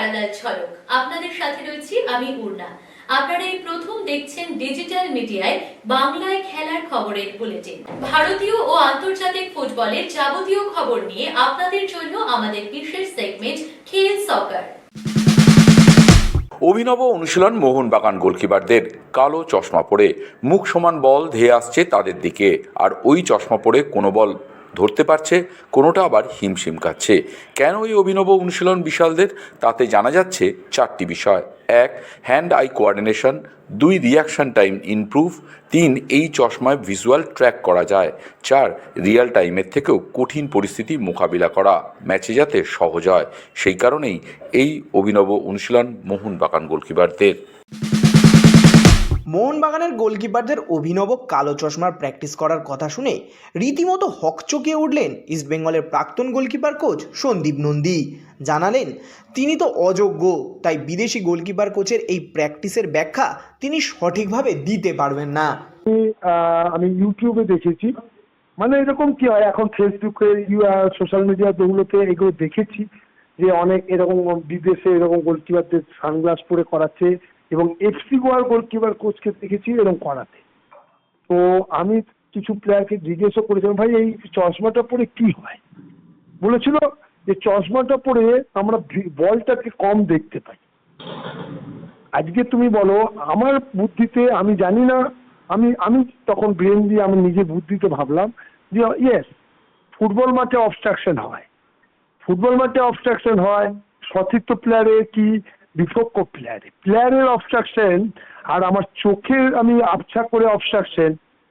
Parallel ঝলক। আপনাদের সাথে রয়েছি আমি উর্না আপনারা এই প্রথম দেখছেন ডিজিটাল মিডিয়ায় বাংলায় খেলার খবরের বুলেটিন ভারতীয় ও আন্তর্জাতিক ফুটবলের যাবতীয় খবর নিয়ে আপনাদের জন্য আমাদের বিশেষ সেগমেন্ট খেল সকার অভিনব অনুশীলন মোহনবাগান গোলকিপারদের কালো চশমা পরে মুখ সমান বল ধেয়ে আসছে তাদের দিকে। আর ওই চশমা পরে কোনো বল ধরতে পারছে, কোনোটা আবার হিমশিম খাচ্ছে। কেন এই অভিনব অনুশীলন বিশালদের? তাতে জানা যাচ্ছে চারটি বিষয়। এক হ্যান্ড আই কোঅর্ডিনেশন দুই রিয়াকশন টাইম ইমপ্রুভ তিন, এই চশমায় ভিজুয়াল ট্র্যাক করা যায়। চার রিয়েল টাইমের থেকেও কঠিন পরিস্থিতি মোকাবিলা করা। ম্যাচে যাতে সহজ হয়। সেই কারণেই এই অভিনব অনুশীলন মোহনবাগান গোলকিপারদের মোহনবাগানের গোলকিপারদের অভিনব কালো চশমার প্র্যাকটিস করার কথা শুনে রীতিমতো হকচকিয়ে উঠলেন ইস্টবেঙ্গলের প্রাক্তন গোলকিপার কোচ সন্দীপ নন্দী। জানালেন তিনি তো অযোগ্য তাই বিদেশি গোলকিপার কোচের এই প্র্যাকটিসের ব্যাখ্যা তিনি সঠিকভাবে দিতে পারবেন না। আমি, ইউটিউবে দেখেছি। মানে এরকম কি হয় এখন ফেসবুকে সোশ্যাল মিডিয়া যেগুলোতে এগুলো দেখেছি যে অনেক এরকম বিদেশে এরকম গোলকিপারদের সানগ্লাস পরে করাচ্ছে। এবং এফসি গোয়ার গোলকিপার কোচকে দেখেছি এরকম করাতে। তো আমি কিছু প্লেয়ারকে জিজ্ঞেসও করেছিলাম, ভাই, এই চশমাটা পরে কি হয়? বলেছিল যে, চশমাটা পরে আমরা বলটাকে কম দেখতে পাই। আজকে তুমি বলো, আমার বুদ্ধিতে আমি জানি না, আমি আমি তখন ব্রেন দিয়ে আমি নিজে বুদ্ধিতে ভাবলাম যে ইয়েস ফুটবল মাঠে অবস্ট্রাকশন হয়। ফুটবল মাঠে অবস্ট্রাকশন হয়, সতীর্থ প্লেয়ারে কি বিপক্ষ প্লেয়ারে প্লেয়ারের অবস্ট্রাকশন আর আমার চোখের আমি আবছা করে অবস্ট্রাকশন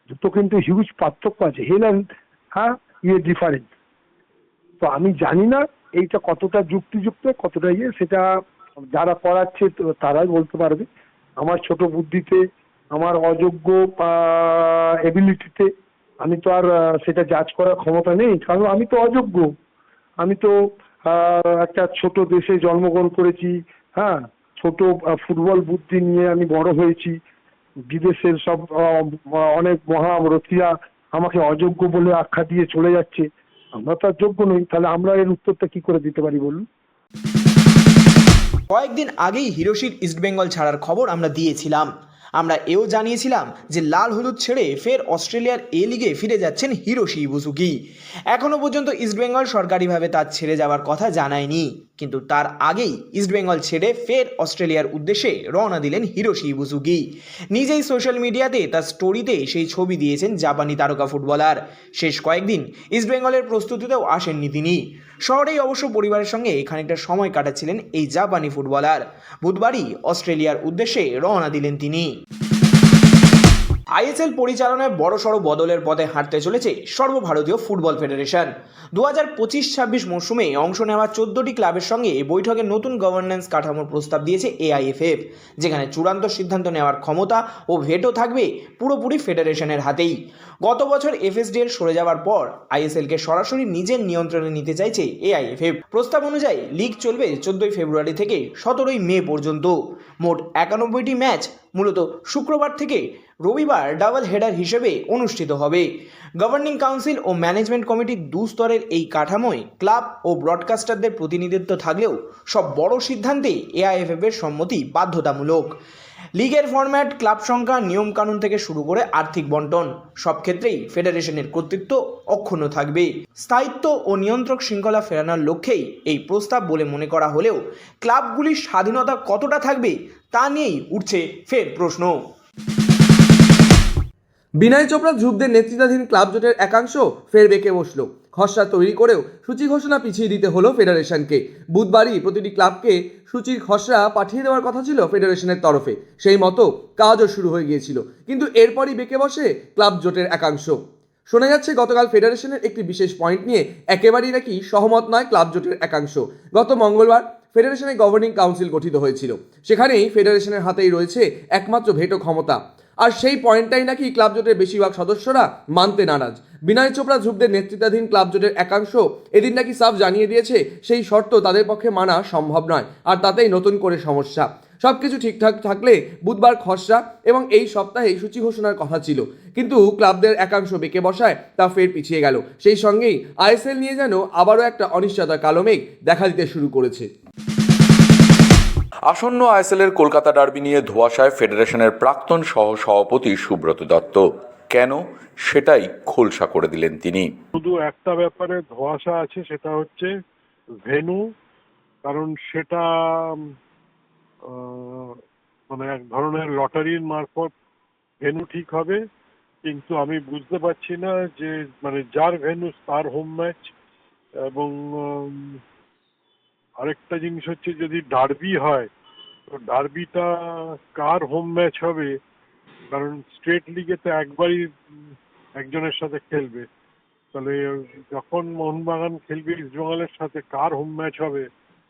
দুটো কিন্তু হিউজ পার্থক্য আছে। হেলেন হ্যাঁ ইয়ে ডিফারেন্ট তো আমি জানি না এইটা কতটা যুক্তিযুক্ত, কতটা ইয়ে সেটা যারা করাচ্ছে তারাই বলতে পারবে। আমার ছোট বুদ্ধিতে, আমার অযোগ্য এবিলিটিতে আমি তো আর সেটা জাজ করার ক্ষমতা নেই। কারণ আমি তো অযোগ্য। আমি তো একটা ছোট দেশে জন্মগ্রহণ করেছি। হ্যাঁ ছোট ফুটবল বুদ্ধি নিয়ে আমি বড় হয়েছি। বিদেশের সব অনেক মহারথীরা আমাকে অযোগ্য বলে আখ্যা দিয়ে চলে যাচ্ছে। আমরা তো আর যোগ্য নই, তাহলে আমরা এর উত্তরটা কি করে দিতে পারি বলুন? কয়েকদিন আগেই হিরোশির ইস্টবেঙ্গল ছাড়ার খবর আমরা দিয়েছিলাম। আমরা এও জানিয়েছিলাম যে লাল হলুদ ছেড়ে ফের অস্ট্রেলিয়ার এ লিগে ফিরে যাচ্ছেন হিরোশি ইবুসুকি এখনও পর্যন্ত ইস্টবেঙ্গল সরকারিভাবে তার ছেড়ে যাওয়ার কথা জানায়নি। কিন্তু তার আগেই ইস্টবেঙ্গল ছেড়ে ফের অস্ট্রেলিয়ার উদ্দেশ্যে রওনা দিলেন হিরোশি ইবুসুকি। নিজেই সোশ্যাল মিডিয়াতে তার স্টোরিতে সেই ছবি দিয়েছেন জাপানি তারকা ফুটবলার। শেষ কয়েকদিন ইস্টবেঙ্গলের প্রস্তুতিতেও আসেননি তিনি। শহরেই অবশ্য পরিবারের সঙ্গে খানিকটা সময় কাটাচ্ছিলেন এই জাপানি ফুটবলার। বুধবারই অস্ট্রেলিয়ার উদ্দেশ্যে রওনা দিলেন তিনি। আইএসএল পরিচালনায় বড়সড় বদলের পথে হাঁটতে চলেছে সর্বভারতীয় ফুটবল ফেডারেশন। দু হাজার পঁচিশ ছাব্বিশ মরশুমে অংশ নেওয়া চোদ্দটি ক্লাবের সঙ্গে বৈঠকে নতুন গভর্নেন্স কাঠামোর প্রস্তাব দিয়েছে এআইএফএফ, যেখানে চূড়ান্ত সিদ্ধান্ত নেওয়ার ক্ষমতা ও ভেটো থাকবে পুরোপুরি ফেডারেশনের হাতেই। গত বছর এফএসডিএল সরে যাওয়ার পর আইএসএলকে সরাসরি নিজের নিয়ন্ত্রণে নিতে চাইছে এআইএফএফ। প্রস্তাব অনুযায়ী লিগ চলবে চোদ্দই ফেব্রুয়ারি থেকে সতেরোই মে পর্যন্ত। মোট একানব্বইটি ম্যাচ মূলত শুক্রবার থেকে রবিবার ডাবল হেডার হিসেবে অনুষ্ঠিত হবে। গভর্নিং কাউন্সিল ও ম্যানেজমেন্ট কমিটির দু স্তরের এই কাঠামোয় ক্লাব ও ব্রডকাস্টারদের প্রতিনিধিত্ব থাকলেও সব বড় সিদ্ধান্তে এআইএফএফ এর সম্মতি বাধ্যতামূলক। লিগের ফরম্যাট, ক্লাব সংখ্যা, নিয়মকানুন থেকে শুরু করে আর্থিক বন্টন, সব ক্ষেত্রেই ফেডারেশনের কর্তৃত্ব অক্ষুণ্ণ থাকবে। স্থায়িত্ব ও নিয়ন্ত্রক শৃঙ্খলা ফেরানোর লক্ষ্যেই এই প্রস্তাব বলে মনে করা হলেও ক্লাবগুলির স্বাধীনতা কতটা থাকবে তা নিয়েই উঠছে ফের প্রশ্ন। বিনয় চোপড়া ধ্রুবদের নেতৃত্বাধীন ক্লাব জোটের একাংশ ফের বেঁকে বসল। খসড়া তৈরি করেও সূচি ঘোষণা পিছিয়ে দিতে হলো ফেডারেশনকে। বুধবারই প্রতিটি ক্লাবকে সূচির খসড়া পাঠিয়ে দেওয়ার কথা ছিল ফেডারেশনের তরফে। সেই মতো কাজও শুরু হয়ে গিয়েছিল, কিন্তু এরপরই বেঁকে বসে ক্লাব জোটের একাংশ। শোনা যাচ্ছে গতকাল ফেডারেশনের একটি বিশেষ পয়েন্ট নিয়ে একেবারেই নাকি সহমত নয় ক্লাব জোটের একাংশ। গত মঙ্গলবার ফেডারেশনের গভর্নিং কাউন্সিল গঠিত হয়েছিল। সেখানেই ফেডারেশনের হাতেই রয়েছে একমাত্র ভেটো ক্ষমতা। আর সেই পয়েন্টটাই নাকি ক্লাব জোটের বেশিরভাগ সদস্যরা মানতে নারাজ। বিনয় চোপড়া ধ্রুবদের নেতৃত্বাধীন ক্লাব জোটের একাংশ এদিন নাকি সাফ জানিয়ে দিয়েছে, সেই শর্ত তাদের পক্ষে মানা সম্ভব নয়, আর তাতেই নতুন করে সমস্যা। সব কিছু ঠিকঠাক থাকলে বুধবার খসড়া এবং এই সপ্তাহে সূচি ঘোষণার কথা ছিল। কিন্তু ক্লাবদের একাংশ বেঁকে বসায় তা ফের পিছিয়ে গেল। সেই সঙ্গেই আইএসএল নিয়ে যেন আবারও একটা অনিশ্চয়তার কালো মেঘ দেখা দিতে শুরু করেছে। আসন্ন আইএসএলের কলকাতা ডার্বি নিয়ে ধোয়াশায় ফেডারেশনের প্রাক্তন সহ সভাপতি সুব্রত দত্ত। কেন? সেটাই খোলসা করে দিলেন তিনি। শুধু একটা ব্যাপারে ধোঁয়াশা আছে, সেটা হচ্ছে ভেনু, কারণ সেটা মানে এক ধরনের লটারির মারফত ভেনু ঠিক হবে, কিন্তু আমি বুঝতে পারছি না যে মানে যার ভেনু, তার হোম ম্যাচ এবং আরেকটা জিনিস হচ্ছে যদি ডার্বি হয়, তো ডার্বিটা কার হোম ম্যাচ হবে? কারণ স্টেট লিগে তো একবারই একজনের সাথে খেলবে। তাহলে যখন মোহনবাগান খেলবে ইস্টবেঙ্গলের সাথে, কার হোম ম্যাচ হবে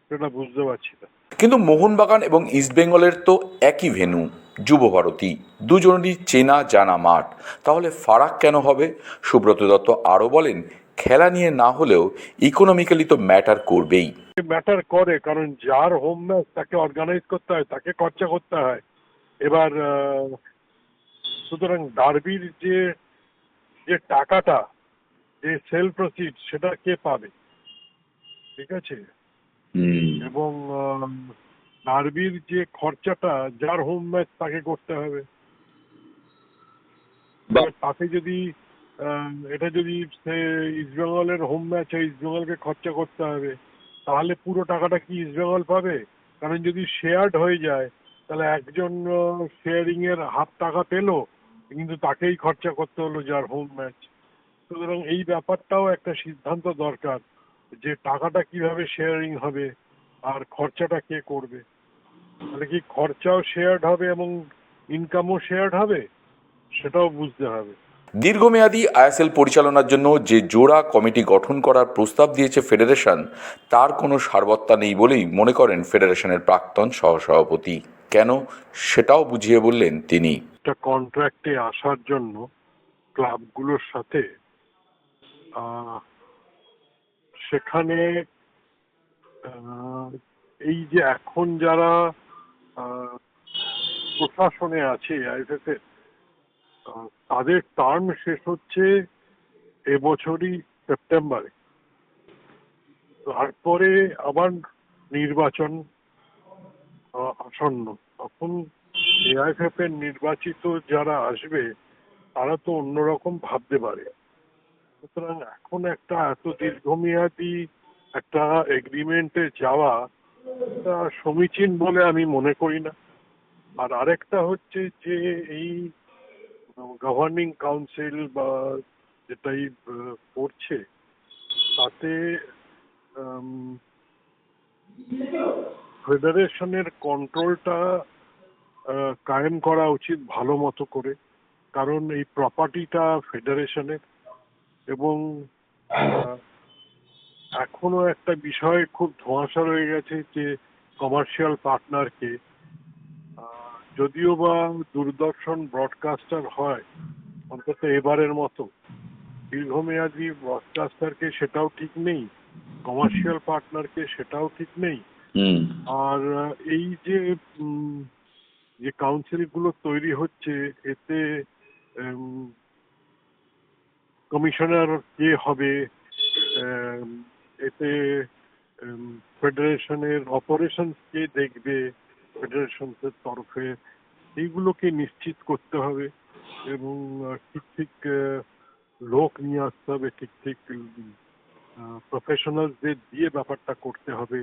সেটা বুঝতে পারছি না। কিন্তু মোহনবাগান এবং ইস্টবেঙ্গলের তো একই ভেন্যু যুব ভারতী। দুজনেরই চেনা জানা মাঠ। তাহলে ফারাক কেন হবে? সুব্রত দত্ত আরও বলেন খেলা নিয়ে না হলেও ইকোনমিক্যালি তো ম্যাটার করবেই। ম্যাটার করে কারণ যার হোম ম্যাচ তাকে অর্গানাইজ করতে হয় তাকে খরচা করতে হয়। এবার সুতরাং ডার্বির যে যে টাকাটা যে সেল প্রসিড সেটা কে পাবে? ঠিক আছে? এবং ডার্বির যে খরচাটা যার হোম ম্যাচ তাকে করতে হবে। তাতে যদি এটা যদি সে ইস্টবেঙ্গলের হোম ম্যাচ হয় ইস্টবেঙ্গলকে খরচা করতে হবে, তাহলে পুরো টাকাটা কি ইস্টবেঙ্গল পাবে? কারণ যদি শেয়ার্ড হয়ে যায়, তাহলে একজন শেয়ারিং এর হাফ টাকা পেল, কিন্তু তাকেই খরচা করতে হলো যার হোম ম্যাচ সুতরাং এই ব্যাপারটাও একটা সিদ্ধান্ত দরকার যে টাকাটা কীভাবে শেয়ারিং হবে আর খরচাটা কে করবে। তাহলে কি খরচাও শেয়ার্ড হবে এবং ইনকামও শেয়ার্ড হবে? সেটাও বুঝতে হবে। দীর্ঘমেয়াদী আইএসএল পরিচালনার জন্য যে জোড়া কমিটি গঠন করার প্রস্তাব দিয়েছে ফেডারেশন, তার কোনো সারবত্তা নেই বলেই মনে করেন ফেডারেশনের প্রাক্তন সহসভাপতি। কেন? সেটাও বুঝিয়ে বললেন তিনি। একটা কন্ট্রাক্টে আসার জন্য ক্লাবগুলোর সাথে সেখানে এই যে এখন যারা প্রশাসনে আছে আইএফএফ এর তাদের টার্ম শেষ হচ্ছে এবছরই সেপ্টেম্বরে তারপরে আবার নির্বাচন আসন্ন। তখন এআইএফএফ এর নির্বাচিত যারা আসবে, তারা তো অন্যরকম ভাবতে পারে। সুতরাং এখন একটা এত দীর্ঘমেয়াদী একটা এগ্রিমেন্টে যাওয়া সমীচীন বলে আমি মনে করি না। আর আরেকটা হচ্ছে যে এই গভর্নিং কাউন্সিল বা যেটাই করছে, তাতে ফেডারেশনের কন্ট্রোলটা কায়েম করা উচিত ভালো মতো করে। কারণ এই প্রপার্টিটা ফেডারেশনের এবং এখনও একটা বিষয় খুব ধোঁয়াশা রয়ে গেছে যে কমার্শিয়াল পার্টনারকে যদিও বা দূরদর্শন ব্রডকাস্টার হয় অন্তত এবারের মতো। দীর্ঘমেয়াদী ব্রডকাস্টারকে সেটাও ঠিক নেই কমার্শিয়াল পার্টনারকে সেটাও ঠিক নেই। আর এই যে যে কাউন্সিলগুলো তৈরি হচ্ছে এতে কমিশনার কে হবে এতে ফেডারেশনের অপারেশন কে দেখবে ফেডারেশনের তরফে এইগুলোকে নিশ্চিত করতে হবে এবং ঠিক ঠিক লোক নিয়ে আসতে হবে, ঠিক ঠিক প্রফেশনালদের দিয়ে ব্যাপারটা করতে হবে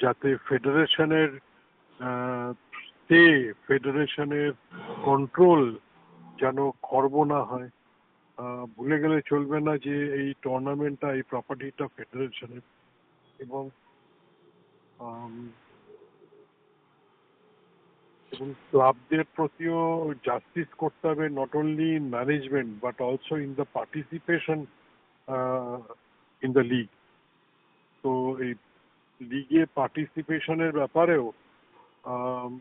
যাতে ফেডারেশনের স্টে ফেডারেশনের কন্ট্রোল যেন খর্ব না হয়। ভুলে গেলে চলবে না যে এই টুর্নামেন্টটা এই প্রপার্টিটা ফেডারেশনের এবং এবং ক্লাবদের প্রতিও জাস্টিস করতে হবে not only management but also in the participation in the league তো এই লিগে পার্টিসিপেশনের ব্যাপারেও আম,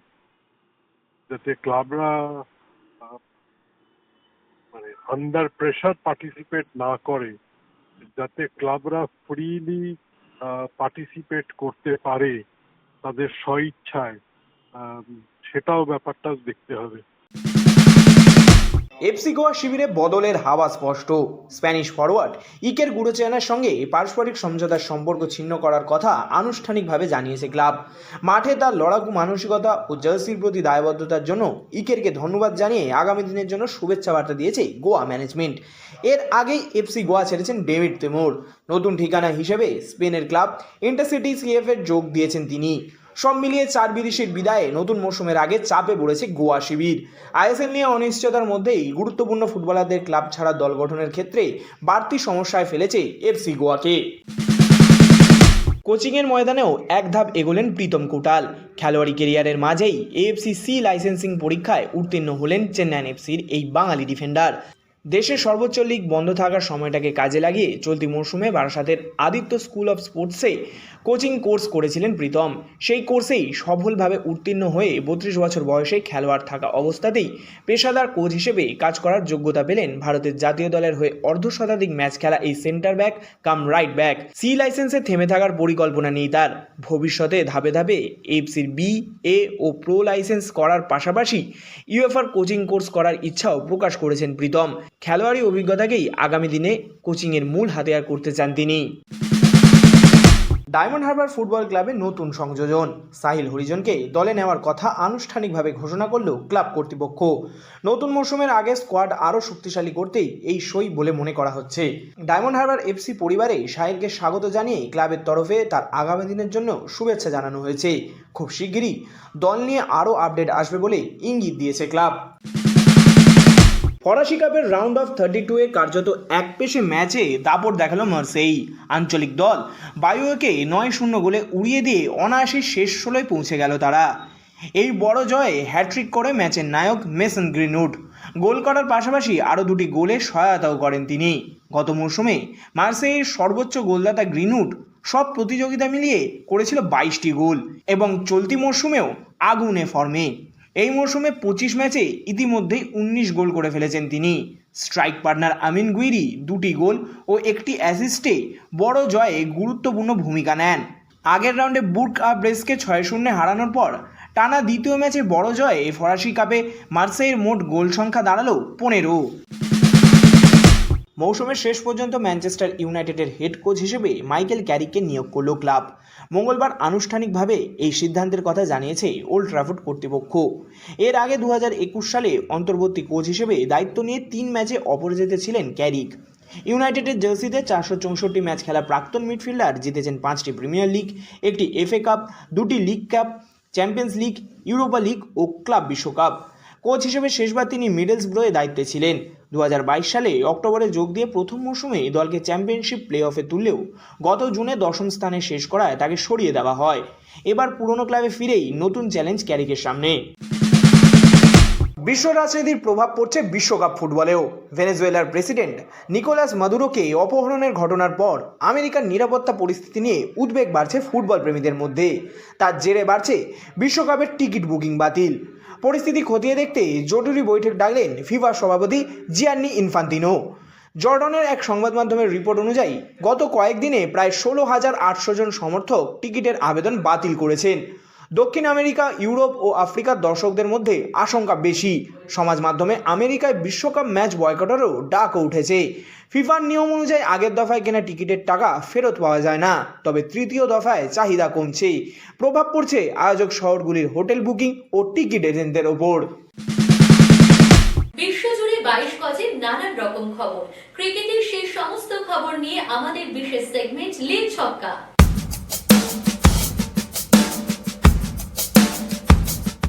যাতে ক্লাবরা আহ, মানে আন্ডার প্রেশার পার্টিসিপেট না করে যাতে ক্লাবরা ফ্রিলি পার্টিসিপেট করতে পারে তাদের স্বইচ্ছায় আম, সেটাও ব্যাপারটা দেখতে হবে। এফসি গোয়া শিবিরে বদলের হাওয়া স্পষ্ট। স্প্যানিশ ফরওয়ার্ড ইকের গুরুচেয়ানের সঙ্গে পারস্পরিক সমঝোতার সম্পর্ক ছিন্ন করার কথা আনুষ্ঠানিকভাবে জানিয়েছে ক্লাব। মাঠে তার লড়াকু মানসিকতা ও জার্সির প্রতি দায়বদ্ধতার জন্য ইকেরকে ধন্যবাদ জানিয়ে আগামী দিনের জন্য শুভেচ্ছা বার্তা দিয়েছে গোয়া ম্যানেজমেন্ট। এর আগেই এফসি গোয়া ছেড়েছেন ডেভিড তেমোর। নতুন ঠিকানা হিসেবে স্পেনের ক্লাব ইন্টারসিটি সিএফ এর যোগ দিয়েছেন তিনি। সব মিলিয়ে চার বিদেশির বিদায়ে নতুন মৌসুমের আগে চাপে পড়েছে গোয়া শিবির। আইএসএল নিয়ে অনিশ্চয়তার মধ্যেই গুরুত্বপূর্ণ ফুটবলারদের ক্লাব ছাড়া দল গঠনের ক্ষেত্রে বাড়তি সমস্যায় ফেলেছে এফসি গোয়াকে। কোচিংয়ের ময়দানেও এক ধাপ এগোলেন প্রীতম কোটাল। খেলোয়াড়ি কেরিয়ারের মাঝেই এএফসি সি লাইসেন্সিং পরীক্ষায় উত্তীর্ণ হলেন চেন্নাইন এফসির এই বাঙালি ডিফেন্ডার। দেশের সর্বোচ্চ লিগ বন্ধ থাকার সময়টাকে কাজে লাগিয়ে চলতি মরশুমে বারাসাতের আদিত্য স্কুল অফ স্পোর্টসে কোচিং কোর্স করেছিলেন প্রীতম। সেই কোর্সেই সফলভাবে উত্তীর্ণ হয়ে বত্রিশ বছর বয়সে খেলোয়াড় থাকা অবস্থাতেই পেশাদার কোচ হিসেবে কাজ করার যোগ্যতা পেলেন ভারতের জাতীয় দলের হয়ে অর্ধ শতাধিক ম্যাচ খেলা এই centre back come right back C লাইসেন্সে থেমে থাকার পরিকল্পনা নেই তার। ভবিষ্যতে ধাপে ধাপে এফসির বি এ ও প্রো লাইসেন্স করার পাশাপাশি ইউএফআর কোচিং কোর্স করার ইচ্ছাও প্রকাশ করেছেন প্রীতম। খেলোয়াড়ি অভিজ্ঞতাকেই আগামী দিনে কোচিংয়ের মূল হাতিয়ার করতে চান তিনি। ডায়মন্ড হারবার ফুটবল ক্লাবে নতুন সংযোজন। সাহিল হরিজনকে দলে নেওয়ার কথা আনুষ্ঠানিকভাবে ঘোষণা করল ক্লাব কর্তৃপক্ষ। নতুন মৌসুমের আগে স্কোয়াড আরও শক্তিশালী করতেই এই সই বলে মনে করা হচ্ছে। ডায়মন্ড হারবার এফসি পরিবারে সাহিলকে স্বাগত জানিয়ে ক্লাবের তরফে তার আগামী দিনের জন্য শুভেচ্ছা জানানো হয়েছে। খুব শিগগিরই দল নিয়ে আরও আপডেট আসবে বলে ইঙ্গিত দিয়েছে ক্লাব। ফরাসি কাপের রাউন্ড অফ থার্টি টু এ কার্যত এক পেশে ম্যাচে দাপট দেখাল মার্সেই। আঞ্চলিক দল, বায়ুকে নয় শূন্য গোলে উড়িয়ে দিয়ে অনায়াসে শেষ ষোলোয় পৌঁছে গেল তারা। এই বড় জয়ে হ্যাট্রিক করে ম্যাচের নায়ক মেসন গ্রিনউড। গোল করার পাশাপাশি আরও দুটি গোলে সহায়তাও করেন তিনি। গত মৌসুমে মার্সেইয়ের সর্বোচ্চ গোলদাতা গ্রিনউড সব প্রতিযোগিতা মিলিয়ে করেছিল বাইশটি গোল এবং চলতি মরশুমেও আগুনে ফর্মে। এই মরশুমে পঁচিশ ম্যাচে ইতিমধ্যেই উনিশ গোল করে ফেলেছেন তিনি। স্ট্রাইক পার্টনার আমিন গুইরি দুটি গোল ও একটি অ্যাসিস্টে বড় জয়ে গুরুত্বপূর্ণ ভূমিকা নেন। আগের রাউন্ডে বুট আপ ব্রেসকে ছয় শূন্যে হারানোর পর টানা দ্বিতীয় ম্যাচে বড় জয়ে ফরাসি কাপে মার্সেইয়ের মোট গোল সংখ্যা দাঁড়াল পনেরো। মৌসুমের শেষ পর্যন্ত ম্যানচেস্টার ইউনাইটেডের হেড কোচ হিসেবে মাইকেল ক্যারিককে নিয়োগ করল ক্লাব। মঙ্গলবার আনুষ্ঠানিকভাবে এই সিদ্ধান্তের কথা জানিয়েছে ওল্ড ট্রাফোর্ড কর্তৃপক্ষ। এর আগে দু হাজার একুশ সালে অন্তর্বর্তী কোচ হিসেবে দায়িত্ব নিয়ে তিন ম্যাচে অপরাজিত ছিলেন ক্যারিক। ইউনাইটেডের জার্সিতে চারশো চৌষট্টি ম্যাচ খেলা প্রাক্তন মিডফিল্ডার জিতেছেন পাঁচটি প্রিমিয়ার লিগ, একটি এফএ কাপ, দুটি League Cup, Champions League, Europa League ও ক্লাব বিশ্বকাপ। কোচ হিসেবে শেষবার তিনি মিডলসব্রোয়ে দায়িত্বে ছিলেন। দু হাজার বাইশ সালে অক্টোবরে যোগ দিয়ে প্রথম মৌসুমে দলকে চ্যাম্পিয়নশিপ প্লে অফে তুললেও গত জুনে দশম স্থানে শেষ করায় তাকে সরিয়ে দেওয়া হয়। এবার পুরনো ক্লাবে ফিরেই নতুন চ্যালেঞ্জ ক্যারিকের সামনে। বিশ্ব রাজনীতির প্রভাব পড়ছে বিশ্বকাপ ফুটবলেও। ভেনেজুয়েলার প্রেসিডেন্ট নিকোলাস মাদুরোকে অপহরণের ঘটনার পর আমেরিকার নিরাপত্তা পরিস্থিতি নিয়ে উদ্বেগ বাড়ছে ফুটবল প্রেমীদের মধ্যে। তার জেরে বাড়ছে বিশ্বকাপের টিকিট বুকিং বাতিল। পরিস্থিতি খতিয়ে দেখতে জরুরি বৈঠক ডাকলেন ফিফা সভাপতি জিয়ান্নি ইনফান্তিনো। জর্ডনের এক সংবাদ মাধ্যমের রিপোর্ট অনুযায়ী, গত কয়েকদিনে প্রায় ষোলো হাজার আটশো জন সমর্থক টিকিটের আবেদন বাতিল করেছেন। দক্ষিণ আমেরিকা, ইউরোপ ও আফ্রিকার দর্শকদের মধ্যে আশঙ্কা বেশি। সমাজ মাধ্যমে আমেরিকায় বিশ্বকাপ ম্যাচ বয়কটেরও ডাকও উঠেছে। ফিফার নিয়ম অনুযায়ী আগের দফায় কেনা টিকিটের টাকা ফেরত পাওয়া যায় না, তবে তৃতীয় দফায় চাহিদা কমছে। প্রভাব পড়ছে আয়োজক শহরগুলির হোটেল বুকিং ও টিকিট এজেন্টদের ওপর। বাইশ গজে নানান রকম খবর। ক্রিকেটের সেই সমস্ত খবর নিয়ে আমাদের বিশেষ সেগমেন্ট লিগ ছক্কা।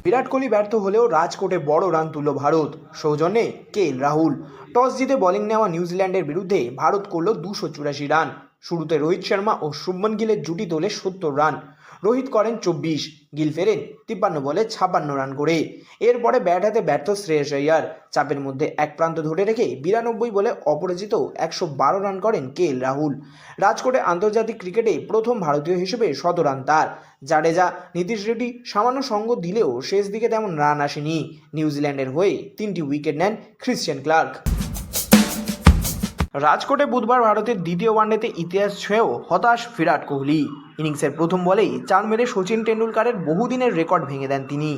বিরাট কোহলি ব্যর্থ হলেও রাজকোটে বড় রান তুলল ভারত। সৌজন্যে কে? এল রাহুল। টস জিতে বলিং নেওয়া নিউজিল্যান্ডের বিরুদ্ধে ভারত করল দুশো চুরাশি রান। শুরুতে রোহিত শর্মা ও শুভমন গিলের জুটি তোলে সত্তর রান। রোহিত করেন চব্বিশ, গিল ফেরেন তিপ্পান্ন বলে ছাপ্পান্ন রান করে। এরপরে ব্যাট হাতে ব্যর্থ শ্রেয়স আইয়ার। চাপের মধ্যে এক প্রান্ত ধরে রেখে বিরানব্বই বলে অপরাজিত একশো বারো রান করেন কে এল রাহুল। রাজকোটে আন্তর্জাতিক ক্রিকেটে প্রথম ভারতীয় হিসেবে শত রান তার। জাডেজা, নীতিশ রেড্ডি সামান্য সঙ্গ দিলেও শেষ দিকে তেমন রান আসেনি। নিউজিল্যান্ডের হয়ে তিনটি উইকেট নেন ক্রিশ্চিয়ান ক্লার্ক। রাজকোটে বুধবার ভারতের দ্বিতীয় ওয়ানডেতে ইতিহাস ছুঁয়েও হতাশ বিরাট কোহলি। ইনিংসের প্রথম বলেই চার মেরে সচিন টেন্ডুলকারের বহুদিনের রেকর্ড ভেঙে দেন তিনি।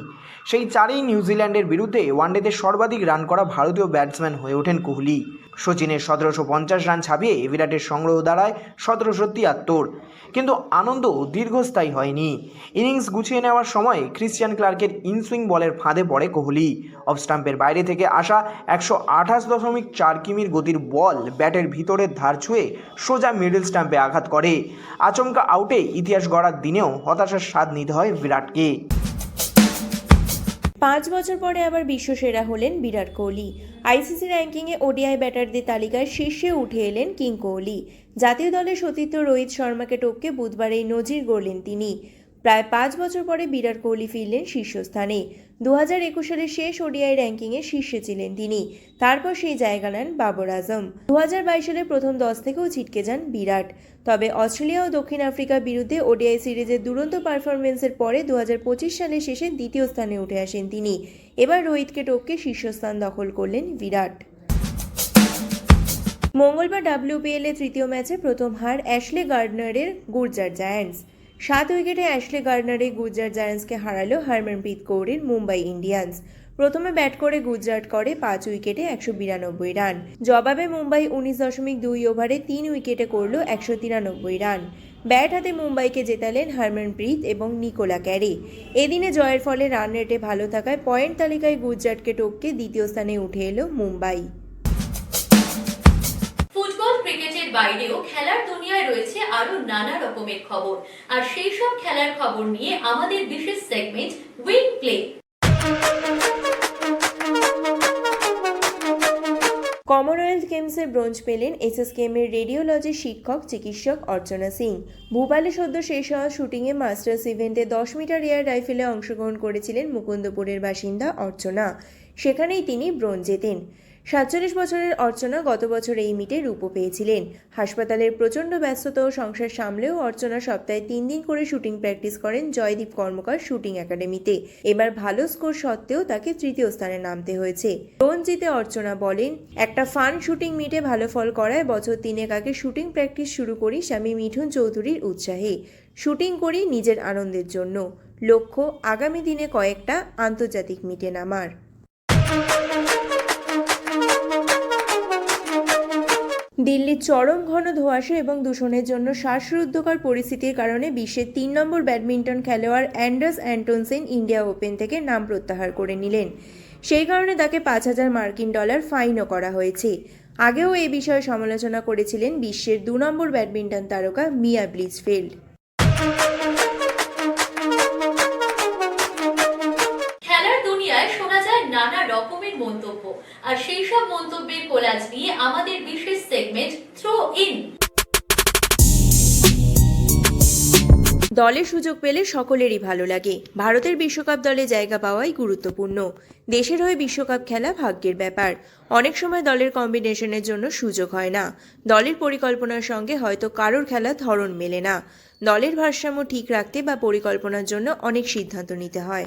সেই চারেই নিউজিল্যান্ডের বিরুদ্ধে ওয়ানডেতে সর্বাধিক রান করা ভারতীয় ব্যাটসম্যান হয়ে ওঠেন কোহলি। সচিনের সতেরোশো পঞ্চাশ রান ছাপিয়ে বিরাটের সংগ্রহ দাঁড়ায় সতেরোশো তিয়াত্তর। কিন্তু আনন্দ দীর্ঘস্থায়ী হয়নি। ইনিংস গুছিয়ে নেওয়ার সময় ক্রিশ্চিয়ান ক্লার্কের ইনসুইং বলের ফাঁদে পড়ে কোহলি। অফ স্টাম্পের বাইরে থেকে আসা একশো আঠাশ দশমিক চার কিমির গতির বল ব্যাটের ভিতরের ধার ছুঁয়ে সোজা মিডল স্টাম্পে আঘাত করে। আচমকা আউটে ইতিহাস গড়ার দিনেও হতাশার স্বাদ নিতে হয় বিরাটকে। পাঁচ বছর পরে আবার বিশ্বসেরা হলেন বিরাট কোহলি। আইসিসি র্যাঙ্কিংয়ে ওডিআই ব্যাটারদের তালিকায় শীর্ষে উঠে এলেন কিং কোহলি। জাতীয় দলের সতীর্থ রোহিত শর্মাকে টপকে বুধবার এই নজির গড়লেন তিনি। প্রায় পাঁচ বছর পরে বিরাট কোহলি ফিরলেন শীর্ষস্থানে। দু হাজার একুশ সালের শেষ ওডিআই র্যাঙ্কিংয়ে শীর্ষে ছিলেন তিনি। তারপর সেই জায়গা নেন বাবর আজম। দু হাজার বাইশ সালের প্রথম দশ থেকেও ছিটকে যান বিরাট। তবে অস্ট্রেলিয়া ও দক্ষিণ আফ্রিকার বিরুদ্ধে ওডিআই সিরিজের দুরন্ত পারফরমেন্সের পরে দু হাজার পঁচিশ সালের শেষে দ্বিতীয় স্থানে উঠে আসেন তিনি। এবার রোহিতকে টপকে শীর্ষস্থান দখল করলেন বিরাট। মঙ্গলবার ডাব্লিউপিএল তৃতীয় ম্যাচে প্রথম হার অ্যাশলে গার্ডনারের গুর্জার জায়ান্টস। সাত উইকেটে অ্যাশলে গার্নারে গুজরাট জায়ান্টসকে হারালো হারমনপ্রীত কৌরের মুম্বাই ইন্ডিয়ান্স। প্রথমে ব্যাট করে গুজরাট করে পাঁচ উইকেটে একশো বিরানব্বই রান। জবাবে মুম্বাই উনিশ দশমিক দুই ওভারে তিন উইকেটে করল একশো তিরানব্বই রান। ব্যাট হাতে মুম্বাইকে জেতালেন হারমনপ্রীত এবং নিকোলা ক্যারি। এদিনে জয়ের ফলে রান রেটে ভালো থাকায় পয়েন্ট তালিকায় গুজরাটকে টপকে দ্বিতীয় স্থানে উঠে এলো মুম্বাই। ক্রিকেটের বাইরেও খেলার দুনিয়ায় রয়েছে আরও নানা রকমের খবর। আর সেই সব খেলার খবর নিয়ে আমাদের বিশেষ সেগমেন্ট উইং প্লে কমনওয়েলথ গেমসে ব্রোঞ্জ পেলেন এসএসকেএমের রেডিওলজি শিক্ষক, চিকিৎসক অর্চনা সিং। ভূপালে সদ্য শেষ হওয়া শুটিংয়ে মাস্টার্স ইভেন্টে দশ মিটার এয়ার রাইফেলে অংশগ্রহণ করেছিলেন মুকুন্দপুরের বাসিন্দা অর্চনা। সেখানেই তিনি ব্রোঞ্জ জেতেন সাতচল্লিশ বছরের অর্চনা গত বছর এই মিটে রূপও পেয়েছিলেন। হাসপাতালের প্রচণ্ড ব্যস্ততা ও সংসার সামলেও অর্চনা সপ্তাহে তিন দিন করে শুটিং প্র্যাকটিস করেন জয়দীপ কর্মকার শুটিং একাডেমিতে। এবার ভালো স্কোর সত্ত্বেও তাকে তৃতীয় স্থানে নামতে হয়েছে। রঞ্জিতে অর্চনা বলেন, একটা ফান শুটিং মিটে ভালো ফল করায় বছর তিনেক আগে শুটিং প্র্যাকটিস শুরু করি স্বামী মিঠুন চৌধুরীর উৎসাহে। শুটিং করি নিজের আনন্দের জন্য। লক্ষ্য, আগামী দিনে কয়েকটা আন্তর্জাতিক মিটে নামার। দিল্লির চরম ঘন ধোঁয়াশা এবং দূষণের জন্য শ্বাসরুদ্ধকর পরিস্থিতির কারণে বিশ্বের তিন নম্বর ব্যাডমিন্টন খেলোয়াড় অ্যান্ডার্স অ্যান্টনসেন ইন্ডিয়া ওপেন থেকে নাম প্রত্যাহার করে নিলেন। সেই কারণে তাকে পাঁচ হাজার মার্কিন ডলার ফাইনও করা হয়েছে। আগেও এই বিষয়ে সমালোচনা করেছিলেন বিশ্বের দু নম্বর ব্যাডমিন্টন তারকা মিয়া ব্লিচফিল্ড। খেলার দুনিয়ায় শোনা যায় নানা রকমের মন্তব্য। আর সেই সব মন্তব্যের কোলাজ নিয়ে আমাদের বিশেষ সেগমেন্ট থ্রো ইন দলে সুযোগ পেলে সকলেরই ভালো লাগে। ভারতের বিশ্বকাপ দলে জায়গা পাওয়াই গুরুত্বপূর্ণ। দেশের হয়ে বিশ্বকাপ খেলা ভাগ্যের ব্যাপার। অনেক সময় দলের কম্বিনেশনের জন্য সুযোগ হয় না। দলের পরিকল্পনার সঙ্গে হয়তো কারোর খেলা ধরন মেলে না। দলের ভারসাম্য ঠিক রাখতে বা পরিকল্পনার জন্য অনেক সিদ্ধান্ত নিতে হয়।